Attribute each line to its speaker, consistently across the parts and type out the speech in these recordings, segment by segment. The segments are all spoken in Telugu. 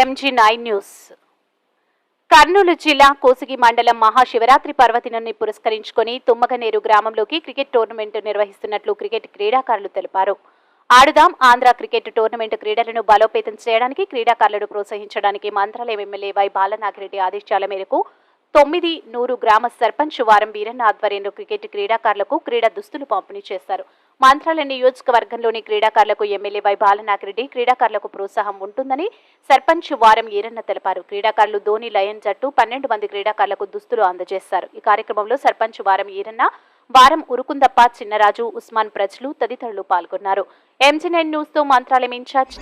Speaker 1: MG nine news. కర్నూలు జిల్లా కోసిగి మండలం మహాశివరాత్రి పర్వదినాన్ని పురస్కరించుకొని తుమ్మగనేరు గ్రామంలోకి క్రికెట్ టోర్నమెంట్ నిర్వహిస్తున్నట్లు క్రికెట్ క్రీడాకారులు తెలిపారు. ఆడుదాం ఆంధ్ర క్రికెట్ టోర్నమెంట్ క్రీడలను బలోపేతం చేయడానికి క్రీడాకారులను ప్రోత్సహించడానికి మంత్రాలయం ఎమ్మెల్యే వై బాలనాగిరెడ్డి ఆదేశాల మేరకు తొమ్మిది నూరు గ్రామ సర్పంచ్ వారం వీరన్న ఆధ్వర్యంలో క్రికెట్ క్రీడాకారులకు క్రీడా దుస్తులు పంపిణీ చేశారు. మంత్రాలయ నియోజకవర్గంలోని క్రీడాకారులకు ఎమ్మెల్యే వై బాలనాగిరెడ్డి క్రీడాకారులకు ప్రోత్సాహం ఉంటుందని సర్పంచ్ వారం ఈరన్న తెలిపారు. క్రీడాకారులు ధోని లయన్ జట్టు పన్నెండు మంది క్రీడాకారులకు దుస్తులు అందజేశారు. ఈ కార్యక్రమంలో సర్పంచ్ వారం ఈరన్న వారం ఉరుకుందప్ప చిన్నరాజు ఉస్మాన్ ప్రజలు తదితరులు పాల్గొన్నారు. MG nine న్యూస్తో Mantralayam in charge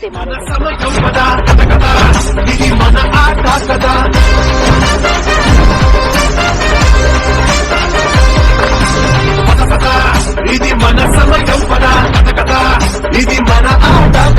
Speaker 2: out of